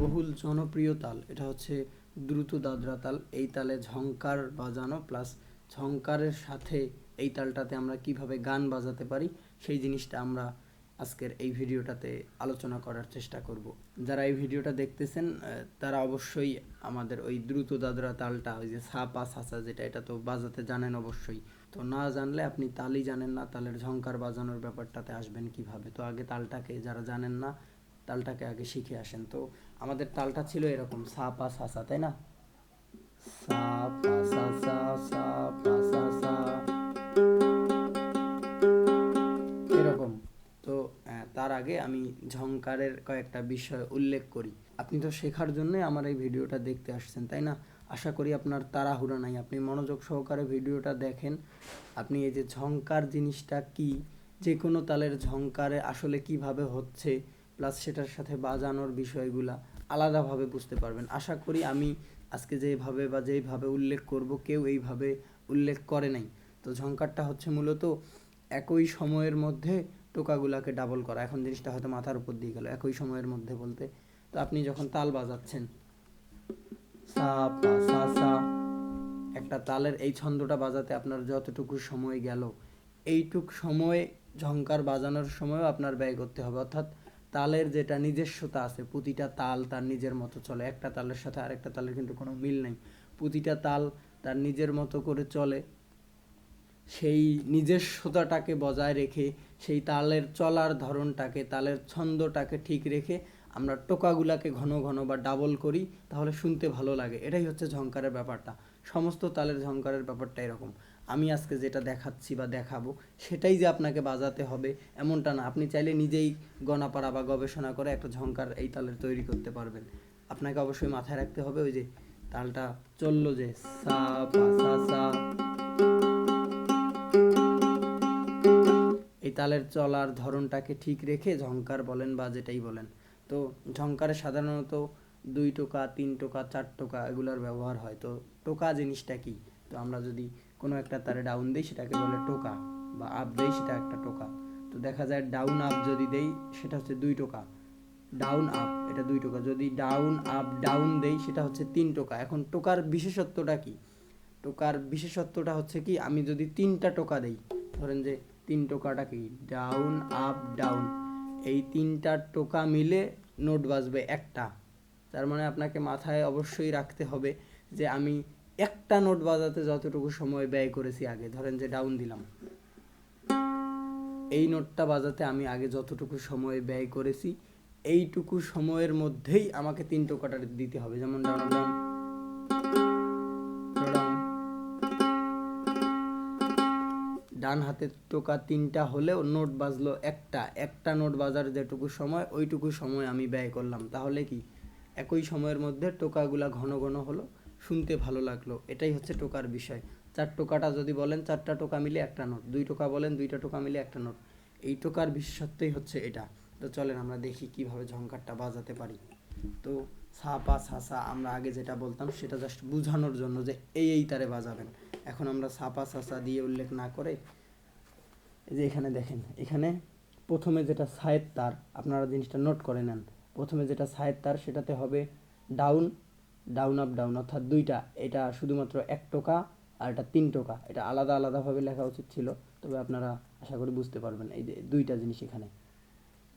বহুল জনপ্রিয় তাল। এটা হচ্ছে দ্রুত দাদরা তাল। এই তালে ঝংকার বাজানো প্লাস ঝংকারের সাথে এই তালটাতে আমরা কীভাবে গান বাজাতে পারি, সেই জিনিসটা আমরা আজকের এই ভিডিওটাতে আলোচনা করার চেষ্টা করব। যারা এই ভিডিওটা দেখতেছেন তারা অবশ্যই আমাদের ওই দ্রুত দাদরা তালটা, ওই যে সা, পা সাসা যেটা, এটা তো বাজাতে জানেন অবশ্যই। তো না জানলে আপনি তালই জানেন না, তালের ঝংকার বাজানোর ব্যাপারটাতে আসবেন কীভাবে। তো আগে তালটাকে যারা জানেন না তালটাকে আগে শিখে আসেন। তো আমাদের তালটা ছিল এরকম, সা, পা, সা সা, তাই না? সা, পা, সা সা সা, পা, সা সা। এরকম। তো তার আগে আমি ঝংকারের কয়েকটা বিষয় উল্লেখ করি। আপনি তো শেখার জন্যই আমার এই ভিডিওটা দেখতে আসছেন, তাই না? আশা করি আপনার তাড়াহুড়া নাই। আপনি মনোযোগ সহকারে ভিডিওটা দেখেন। আপনি এই যে ঝংকার জিনিসটা কি, যে কোনো তালের ঝংকারে আসলে কীভাবে হচ্ছে প্লাস সেটার সাথে বাজানোর বিষয়গুলা আলাদাভাবে বুঝতে পারবেন। আশা করি আমি আজকে যেভাবে বা যেইভাবে উল্লেখ করব, কেউ এইভাবে উল্লেখ করে নাই। তো ঝংকারটা হচ্ছে মূলত একই সময়ের মধ্যে টোকাগুলাকে ডাবল করা। এখন জিনিসটা হয়তো মাথার উপর দিয়ে গেল, একই সময়ের মধ্যে বলতে। তো আপনি যখন তাল বাজাচ্ছেন একটা তালের এই ছন্দটা বাজাতে আপনার যতটুকু সময় গেল, এইটুক সময় ঝংকার বাজানোর সময়ও আপনার ব্যয় করতে হবে। অর্থাৎ তালের যেটা নিজস্বতা আছে, প্রতিটা তাল তার নিজের মতো চলে। একটা তালের সাথে আরেকটা তালের কিন্তু কোনো মিল নেই। প্রতিটা তাল তার নিজের মতো করে চলে। সেই নিজস্বতাটাকে বজায় রেখে, সেই তালের চলার ধরনটাকে, তালের ছন্দটাকে ঠিক রেখে আমরা টোকাগুলাকে ঘন ঘন বা ডাবল করি, তাহলে শুনতে ভালো লাগে। এটাই হচ্ছে ঝংকারের ব্যাপারটা। সমস্ত তালের ঝংকারের ব্যাপারটা এরকম। আমি আজকে যেটা দেখাচ্ছি বা দেখাবো, সেটাই যে আপনাকে বাজাতে হবে এমনটা না। আপনি চাইলে নিজেই গণাপাড়া বা গবেষণা করে একটা ঝংকার এই তালের তৈরি করতে পারবেন। আপনাকে অবশ্যই মাথায় রাখতে হবে ওই যে তালটা চলল যে সা, পা, সা সা। এই তালের চলার ধরনটাকে ঠিক রেখে ঝঙ্কার বলেন বা যেটাই বলেন। তো ঝংকারে সাধারণত দুই টোকা, তিন টোকা, চার টোকা এগুলোর ব্যবহার হয়। তো টোকা জিনিসটা কি? তো আমরা যদি কোনো একটা তারে ডাউন দিই, সেটাকে বলে টোকা বা আপ দেই, সেটা একটা টোকা। তো দেখা যায় ডাউন আপ যদি দেই, সেটা হচ্ছে দুই টোকা। ডাউন আপ এটা দুই টোকা। যদি ডাউন আপ ডাউন দেই, সেটা হচ্ছে তিন টোকা। এখন টোকার বিশেষত্বটা কি? টোকার বিশেষত্বটা হচ্ছে কি, আমি যদি তিনটা টোকা দেই, ধরেন যে তিন টোকাটা কি? ডাউন আপ ডাউন এই তিনটা টোকা মিলে নোট বাজবে একটা। তার মানে আপনাকে মাথায় অবশ্যই রাখতে হবে যে আমি একটা নোট বাজাতে যতটুকু সময় ব্যয় করেছি আগে, ধরেন যে ডাউন দিলাম। এই নোটটা বাজাতে আমি আগে যতটুকু সময় ব্যয় করেছি, এইটুকু সময়ের মধ্যেই আমাকে তিন টোকাটা দিতে হবে। যেমন ডাউন ডাউন ডান হাতের টোকা তিনটা হলেও নোট বাজলো একটা। একটা নোট বাজার যেটুকু সময়, ওইটুকু সময় আমি ব্যয় করলাম। তাহলে কি? একই সময়ের মধ্যে টোকাগুলা ঘন ঘন হলো। শুনতে ভালো লাগল, এটাই হচ্ছে টোকার বিষয়। চার টোকাটা যদি বলেন, চারটা টোকা মিলে একটা নোট। দুই টোকা বলেন, দুইটা টোকা মিলে একটা নোট। এই টোকার বিশেষত্বই হচ্ছে এটা। তো চলেন আমরা দেখি কীভাবে ঝংকারটা বাজাতে পারি। তো সা পা সা সা আমরা আগে যেটা বলতাম, সেটা জাস্ট বোঝানোর জন্য যে এই এই তারে বাজাবেন। এখন আমরা সাপা, সাসা দিয়ে উল্লেখ না করে যে এখানে দেখেন, এখানে প্রথমে যেটা সায়ের তার, আপনারা জিনিসটা নোট করে নেন। প্রথমে যেটা সায়ের তার, সেটাতে হবে ডাউন ডাউন আপ ডাউন অর্থাৎ দুইটা, এটা শুধুমাত্র এক টোকা আর এটা তিন টোকা। এটা আলাদা আলাদাভাবে লেখা উচিত ছিল, তবে আপনারা আশা করি বুঝতে পারবেন এই যে দুইটা জিনিস এখানে।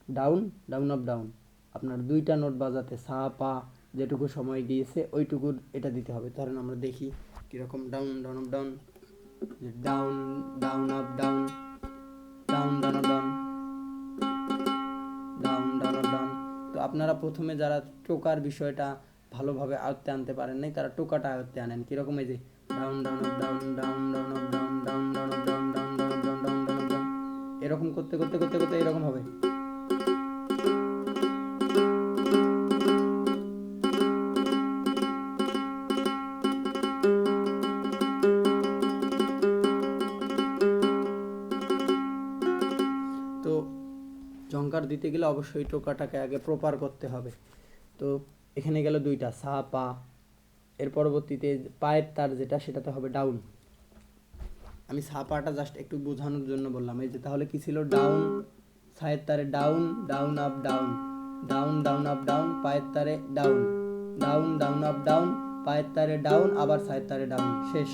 ডাউন ডাউন আপ ডাউন আপনার দুইটা নোট বাজাতে সা, পা যেটুকু সময় গিয়েছে, ওইটুকু এটা দিতে হবে। ধরেন আমরা দেখি কীরকম down down up down down down up down down down up down down down up down তো আপনারা প্রথমে যারা টোকার বিষয়টা ভালোভাবে আয়ত্তে আনতে পারেন নাই তারা টোকাটা আয়ত্তে আনেন কীরকম এই যে down down down down down down down down down down down down down down down এরকম করতে করতে করতে করতে এরকম হবে তো ঝংকার দিতে গেলে অবশ্যই টোকাটাকে আগে প্রপার করতে হবে তো এখানে গেল দুইটা, সা, পা। এর পরবর্তীতে পায়ের তার যেটা, সেটাতে হবে ডাউন আমি সা, পাটা জাস্ট একটু বোঝানোর জন্য বললাম। এই যে তাহলে কি ছিল? ডাউন সায়ের তারে down down up down down down up down পায়ের তারে down down down up down পায়ের তারে ডাউন আবার সায়ের তারে ডাউন শেষ।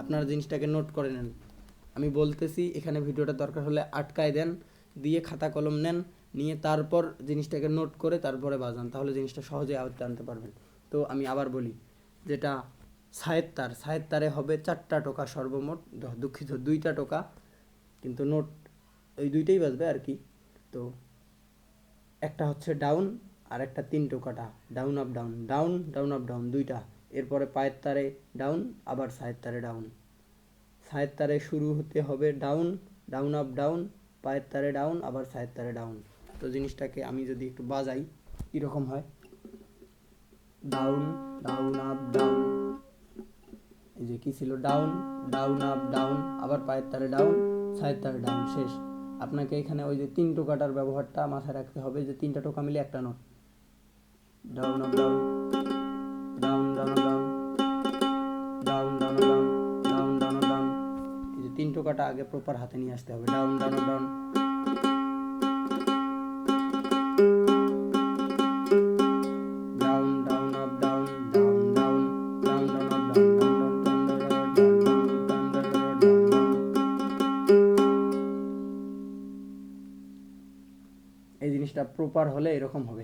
আপনারা জিনিসটাকে নোট করে নেন। আমি বলতেছি, এখানে ভিডিওটা দরকার হলে আটকায় দেন, দিয়ে খাতা কলম নেন নিয়ে তারপর জিনিসটাকে নোট করে তারপরে বাজান, তাহলে জিনিসটা সহজে আয়ত্তে আনতে পারবেন। তো আমি আবার বলি, যেটা সায়ের তার সায়ের তারে হবে চারটা টোকা সর্বমোট দুঃখিত, দুইটা টোকা, কিন্তু নোট ওই দুইটাই বাজবে আর কি। তো একটা হচ্ছে ডাউন আর একটা তিন টোকাটা down up down down down up down দুইটা। এরপরে পায়ের তারে ডাউন আবার সায়ের তারে ডাউন সায়ের তারে শুরু হতে হবে ডাউন ডাউন আপ ডাউন পায়ের তারে ডাউন আবার সায়ের তারে ডাউন তো জিনিসটাকে আমি যদি একটু বাজাই, কীরকম হয়? ডাউন ডাউন আপ ডাউন এই যে কি ছিল? ডাউন ডাউন আপ ডাউন আবার পায়ের তারে ডাউন সায়ের তারে ডাউন শেষ। আপনাকে এখানে ওই যে তিন টোকাটার ব্যবহারটা মাথায় রাখতে হবে যে তিনটা টোকা মিলে একটা note down up down down down down down down down down down down এই যে তিন টোকাটা আগে প্রপার হাতে নিয়ে আসতে হবে। ডাউন ডাউন ডাউন এই জিনিসটা প্রপার হলে এরকম হবে।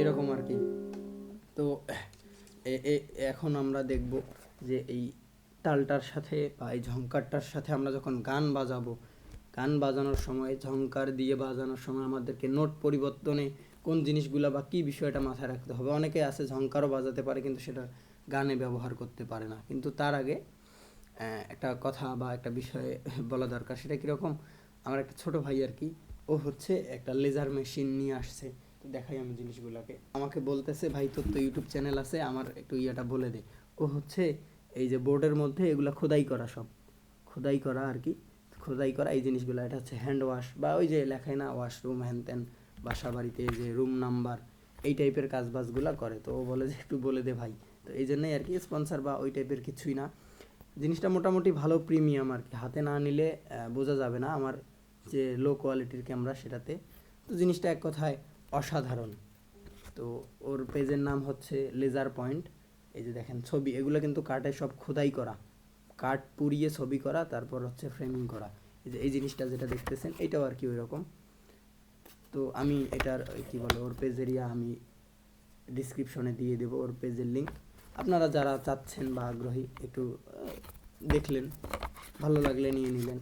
এরকম আর কি। তো এখন আমরা দেখব যে এই তালটার সাথে বা এই ঝঙ্কারটার সাথে আমরা যখন গান বাজাবো, গান বাজানোর সময় ঝঙ্কার দিয়ে বাজানোর সময় আমাদেরকে নোট পরিবর্তনে কোন জিনিসগুলো বা কী বিষয়টা মাথায় রাখতে হবে। অনেকে আছে ঝঙ্কারও বাজাতে পারে কিন্তু সেটা গানে ব্যবহার করতে পারে না। কিন্তু তার আগে একটা কথা বা একটা বিষয়ে বলা দরকার। সেটা কীরকম? আমার একটা ছোট ভাই আর কি, ও হচ্ছে একটা লেজার মেশিন নিয়ে আসছে। তো দেখাই আমি জিনিসগুলোকে। আমাকে বলতেছে, ভাই, তোর তো ইউটিউব চ্যানেল আছে, আমার একটু ইয়েটা বলে দে। ও হচ্ছে এই যে বোর্ডের মধ্যে এগুলো খোদাই করা সব। খোদাই করা আর কি। খোদাই করা এই জিনিসগুলো। এটা হচ্ছে হ্যান্ড ওয়াশ বা ওই যে লেখায় না ওয়াশরুম হ্যান ত্যান বাসা বাড়িতে যে রুম নাম্বার এই টাইপের কাজ বাজগুলো করে। তো ও বলে যে, একটু বলে দে ভাই। তো এই জন্যই আর কি স্পন্সার বা ওই টাইপের কিছুই না। জিনিসটা মোটামুটি ভালো প্রিমিয়াম আর কি। হাতে না নিলে বোঝা যাবে না আমার যে লো কোয়ালিটির ক্যামেরা সেটাতে। তো জিনিসটা এক কথায় অসাধারণ। তো ওর পেজের নাম হচ্ছে লেজার পয়েন্ট এই যে দেখেন ছবি, এগুলো কিন্তু কাঠে সব খোদাই করা। কাঠ পুড়িয়ে ছবি করা, তারপর হচ্ছে ফ্রেমিং করা। এই যে, এই জিনিসটা যেটা দেখতেছেন, এটাও আর কি ওই রকম তো আমি এটার কি বলে, ওর পেজেরিয়া আমি ডিসক্রিপশনে দিয়ে দেবো, ওর পেজের লিঙ্ক আপনারা যারা চাচ্ছেন বা আগ্রহী, একটু দেখলেন, ভালো লাগলে নিয়ে নিলেন।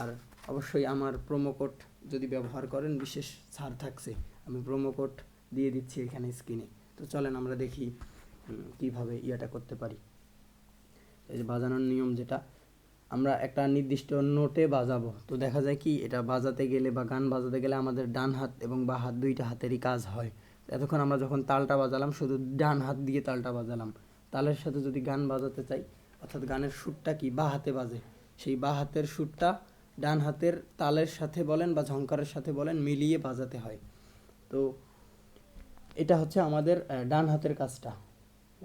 আর অবশ্যই আমার প্রোমো কোড যদি ব্যবহার করেন, বিশেষ ছাড় থাকছে, আমি প্রোমো কোড দিয়ে দিচ্ছি এখানে স্ক্রিনে তো চলেন আমরা দেখি কীভাবে ইয়াটা করতে পারি। এই যে বাজানোর নিয়ম যেটা আমরা একটা নির্দিষ্ট নোটে বাজাবো। তো দেখা যায় কি, এটা বাজাতে গেলে বা গান বাজাতে গেলে আমাদের ডান হাত এবং বা হাত দুইটা হাতেরই কাজ হয়। এতক্ষণ আমরা যখন তালটা বাজালাম, শুধু ডান হাত দিয়ে তালটা বাজালাম। তালের সাথে যদি গান বাজাতে চাই, অর্থাৎ গানের সুরটা কি, বা হাতে বাজে, সেই বা হাতের সুরটা ডান হাতের তালের সাথে বলেন বা ঝঙ্কারের সাথে বলেন, মিলিয়ে বাজাতে হয়। তো এটা হচ্ছে আমাদের ডান হাতের কাজটা।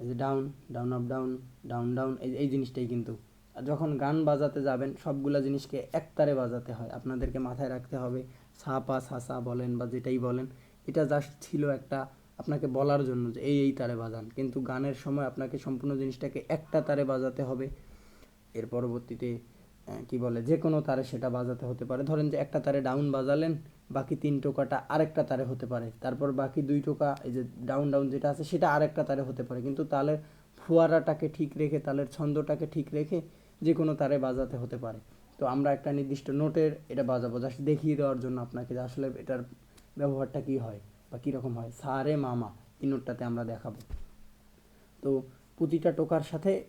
এই যে down down up down down down এই এই জিনিসটাই কিন্তু। যখন গান বাজাতে যাবেন, সবগুলা জিনিসকে একতারে বাজাতে হয়। আপনাদেরকে মাথায় রাখতে হবে, সা, পা, সা সা বলেন বা যেটাই বলেন, এটা জাস্ট ছিল একটা আপনাকে বলার জন্য যে এই এই তারে বাজান। কিন্তু গানের সময় আপনাকে সম্পূর্ণ জিনিসটাকে একটা তারে বাজাতে হবে। এর পরবর্তীতে কি বলে, যে কোনো তারে সেটা বাজাতে হতে পারে। ধরেন যে একটা তারে ডাউন বাজালেন, বাকি তিন টোকাটা আরেকটা তারে হতে পারে। তারপর বাকি দুই টোকা, এই যে ডাউন ডাউন যেটা আছে, সেটা আরেকটা তারে হতে পারে। কিন্তু তালের ফোয়ারাটাকে ঠিক রেখে, তালের ছন্দটাকে ঠিক রেখে যে কোনো তারে বাজাতে হতে পারে। তো আমরা একটা নির্দিষ্ট নোটের এটা বাজাবো, জাস্ট দেখিয়ে দেওয়ার জন্য আপনাকে যে আসলে এটার ব্যবহারটা কী হয় বা কীরকম হয়। সারে মামা, এই নোটটাতে আমরা দেখাবো। তো প্রতিটা টোকার সাথে,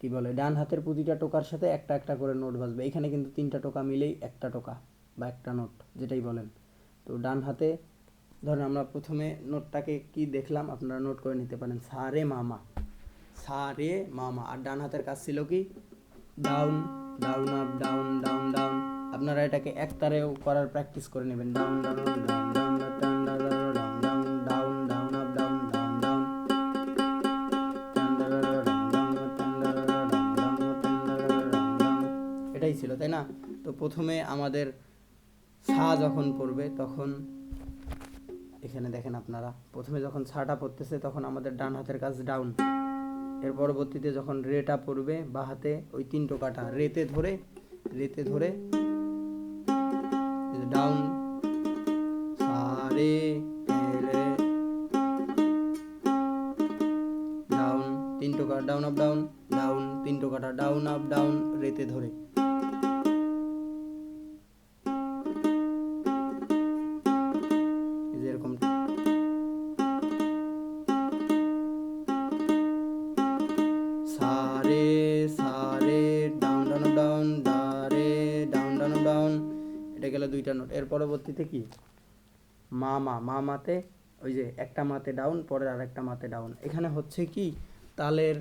কি বলে, ডান হাতের প্রতিটা টোকার সাথে একটা একটা করে নোট বাজবে। এখানে কিন্তু তিনটা টোকা মিলেই একটা টোকা বা একটা নোট, যেটাই বলেন। তো ডান হাতে, ধরেন আমরা প্রথমে নোটটাকে কি দেখলাম? আপনারা নোট করে নিতে পারেন, সারে মামা। সারে মামা। আর ডান হাতের কাজ ছিল কি? Down down up down down down আপনারা এটাকে এক তারেও করার প্র্যাকটিস করে নেবেন ডাউন ডাউন ডাউন ডাউন এটাই ছিল তাই না তো প্রথমে আমাদের সা যখন পড়বে তখন এখানে দেখেন আপনারা প্রথমে যখন ছাটা পড়তেছে তখন আমাদের ডান হাতের কাজ ডাউন এর পরবর্তীতে যখন রেটা পড়বে বা হাতে ওই তিন টোকাটা রেতে ধরে রেতে ধরে ডাউন সারে রে ডাউন তিন টোকা ডাউন আপ ডাউন ডাউন তিন টোকাটা ডাউন আপ ডাউন রেতে ধরে। মা মা মাতে ওই যে একটা মাতে ডাউন পরের আর একটা মাতে ডাউন এখানে হচ্ছে কি, তালের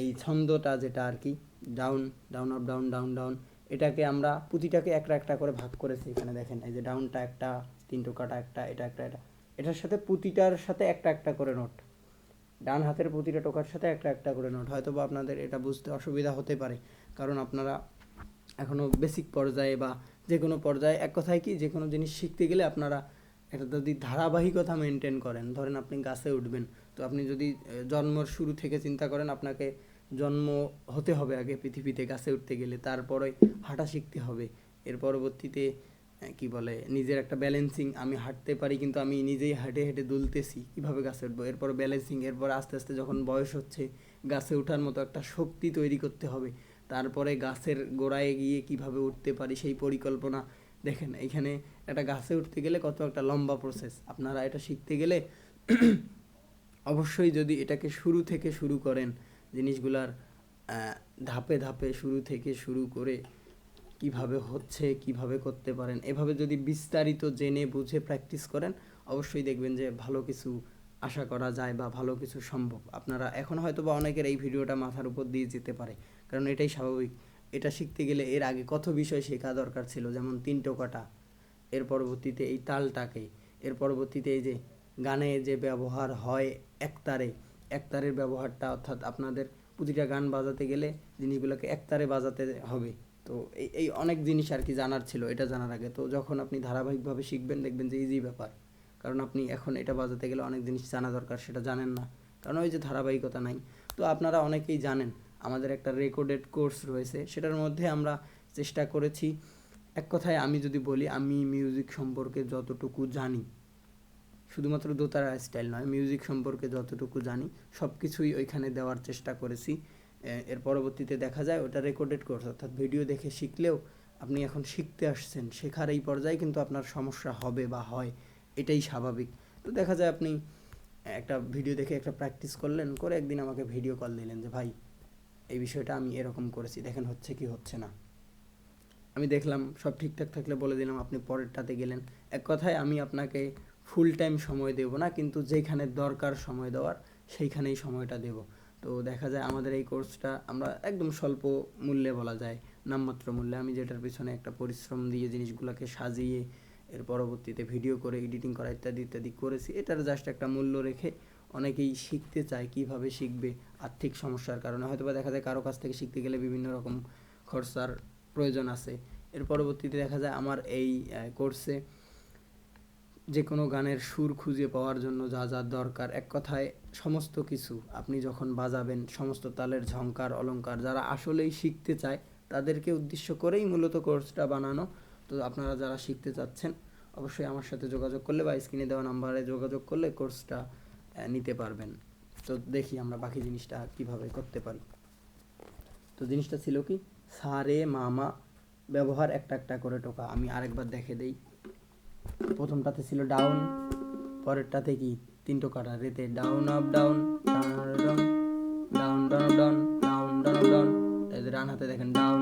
এই ছন্দটা যেটা আর কি down down up down down down এটাকে আমরা পুঁতিটাকে একটা একটা করে ভাগ করেছি এখানে দেখেন। এই যে ডাউনটা একটা তিন টোকাটা একটা, এটা একটা, এটা। এটার সাথে পুঁতিটার সাথে একটা একটা করে নোট ডান হাতের প্রতিটা টোকার সাথে একটা একটা করে নোট হয়তো বা আপনাদের এটা বুঝতে অসুবিধা হতে পারে, কারণ আপনারা এখনও বেসিক পর্যায়ে বা যে কোনো পর্যায়ে, এক কথায় কি যে কোনো জিনিস শিখতে গেলে আপনারা একটা যদি ধারাবাহিকতা মেনটেন করেন, ধরেন আপনি গাছে উঠবেন, তো আপনি যদি জন্মর শুরু থেকে চিন্তা করেন আপনাকে জন্ম হতে হবে আগে পৃথিবীতে গাছে উঠতে গেলে, তারপরে হাঁটা শিখতে হবে। এর পরবর্তীতে কি বলে, নিজের একটা ব্যালেন্সিং আমি হাঁটতে পারি কিন্তু আমি নিজেই হেঁটে হেঁটে দুলতেছি, কীভাবে গাছে উঠবো? এরপর ব্যালেন্সিং এরপর আস্তে আস্তে যখন বয়স হচ্ছে, গাছে ওঠার মতো একটা শক্তি তৈরি করতে হবে। তারপরে গাছের গোড়ায় গিয়ে কীভাবে উঠতে পারি সেই পরিকল্পনা দেখেন, এখানে একটা গাছে উঠতে গেলে কত একটা লম্বা প্রসেস আপনারা এটা শিখতে গেলে অবশ্যই যদি এটাকে শুরু থেকে শুরু করেন, জিনিসগুলার ধাপে ধাপে শুরু থেকে শুরু করে কীভাবে হচ্ছে, কীভাবে করতে পারেন, এভাবে যদি বিস্তারিত জেনে বুঝে প্র্যাকটিস করেন, অবশ্যই দেখবেন যে ভালো কিছু আশা করা যায় বা ভালো কিছু সম্ভব। আপনারা এখন হয়তো বা অনেকের এই ভিডিওটা মাথার উপর দিয়ে যেতে পারে, কারণ এটাই স্বাভাবিক। এটা শিখতে গেলে এর আগে কত বিষয় শেখা দরকার ছিল? যেমন তিন টোকাটা এর পরবর্তীতে এই তালটাকে, এর পরবর্তীতে এই যে গানে যে ব্যবহার হয় একতারে, একতারের ব্যবহারটা অর্থাৎ আপনাদের প্রতিটা গান বাজাতে গেলে জিনিসগুলোকে একতারে বাজাতে হবে। তো এই এই অনেক জিনিস আর কি জানার ছিল, এটা জানার আগে। তো যখন আপনি ধারাবাহিকভাবে শিখবেন, দেখবেন যে ইজি ব্যাপার। কারণ আপনি এখন এটা বাজাতে গেলে অনেক জিনিস জানা দরকার, সেটা জানেন না। কারণ ওই যে ধারাবাহিকতা নাই। তো আপনারা অনেকেই জানেন, আমাদের একটা রেকর্ডেড কোর্স রয়েছে, সেটার মধ্যে আমরা চেষ্টা করেছি এক কথায় আমি যদি বলি, আমি মিউজিক সম্পর্কে যতটুকু জানি, শুধুমাত্র দোতারা স্টাইল নয় মিউজিক সম্পর্কে যতটুকু জানি সব কিছুই ওইখানে দেওয়ার চেষ্টা করেছি। এর পরবর্তীতে দেখা যায় ওটা রেকর্ডেড কোর্স অর্থাৎ ভিডিও দেখে শিখলেও আপনি এখন শিখতে আসছেন, শেখার এই পর্যায়ে কিন্তু আপনার সমস্যা হবে বা হয়, এটাই স্বাভাবিক। তো দেখা যায় আপনি একটা ভিডিও দেখে একটা প্র্যাকটিস করলেন, করে একদিন আমাকে ভিডিও কল দিলেন যে, ভাই, এই বিষয়টা আমি এরকম করেছি, দেখেন হচ্ছে কি হচ্ছে না। আমি দেখলাম, সব ঠিকঠাক থাকলে বলে দিলাম, আপনি পরেরটাতে গেলেন। এক কথায়, আমি আপনাকে ফুল টাইম সময় দেব না, কিন্তু যেখানে দরকার সময় দেওয়ার, সেইখানেই সময়টা দেব। তো দেখা যায়, আমাদের এই কোর্সটা আমরা একদম স্বল্প মূল্যে বলা যায়, নামমাত্র মূল্যে। আমি যেটার পিছনে একটা পরিশ্রম দিয়ে জিনিসগুলোকে সাজিয়ে, এর পরবর্তীতে ভিডিও করে এডিটিং করা ইত্যাদি ইত্যাদি করেছি, এটার জাস্ট একটা মূল্য রেখে অনেকেই শিখতে চায় কীভাবে শিখবে আর্থিক সমস্যার কারণে। হয়তো বা দেখা যায়, কারও কাছ থেকে শিখতে গেলে বিভিন্ন রকম খরচার প্রয়োজন আছে। এর পরবর্তীতে দেখা যায় আমার এই কোর্সে যে কোনো গানের সুর খুঁজে পাওয়ার জন্য যা যা দরকার, এক কথায় সমস্ত কিছু। আপনি যখন বাজাবেন, সমস্ত তালের ঝংকার, অলংকার যারা আসলেই শিখতে চায়, তাদেরকে উদ্দেশ্য করেই মূলত কোর্সটা বানানো। তো আপনারা যারা শিখতে চাচ্ছেন, অবশ্যই আমার সাথে যোগাযোগ করলে বা স্ক্রিনে দেওয়া নাম্বারে যোগাযোগ করলে কোর্সটা নিতে পারবেন। তো দেখি আমরা বাকি জিনিসটা কীভাবে করতে পারি। তো জিনিসটা ছিল কি? সারে মামা ব্যবহার একটা একটা করে টোকা। আমি আরেকবার দেখে দেই। প্রথমটাতে ছিল ডাউন পরেরটাতে কি? তিন টোকাটা। রেতে down up down down down down down down down down যে ডান হাতে দেখেন down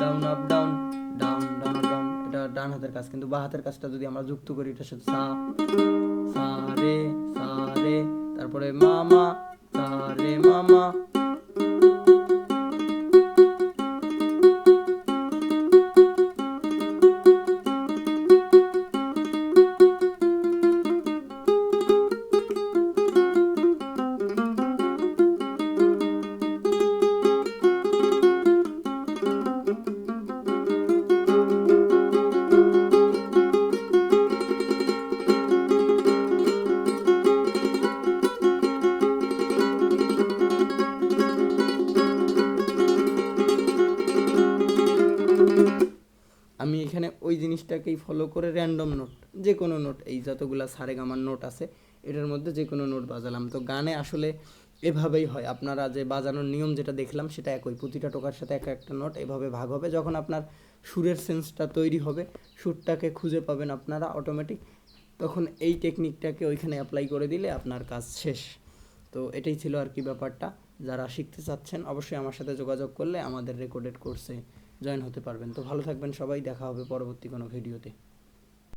down up down down down down এটা ডান হাতের কাজ। কিন্তু বা হাতের কাজটা যদি আমরা যুক্ত করি এটার সাথে সা। সা, রে সা, রে। তারপরে মামা, সা, রে, মামা জিনিসটাকেই ফলো করে র্যান্ডম নোট যে কোনো নোট এই যতগুলো যতগুলা সারেগামার নোট আছে, এটার মধ্যে যে কোনো নোট বাজালাম। তো গানে আসলে এভাবেই হয়, আপনারা যে বাজানোর নিয়ম যেটা দেখলাম, সেটা একই, প্রতিটা টোকার সাথে এক একটা নোট এভাবে ভাগ হবে, যখন আপনার সুরের সেন্সটা তৈরি হবে, সুরটাকে খুঁজে পাবেন আপনারা অটোমেটিক তখন এই টেকনিকটাকে ওইখানে অ্যাপ্লাই করে দিলে আপনার কাজ শেষ। তো এটাই ছিল আর কি ব্যাপারটা, যারা শিখতে চাচ্ছেন, অবশ্যই আমার সাথে যোগাযোগ করলে আমাদের রেকর্ডেড কোর্সে জয়েন হতে পারবেন। তো ভালো থাকবেন সবাই দেখা হবে পরবর্তী কোনো ভিডিওতে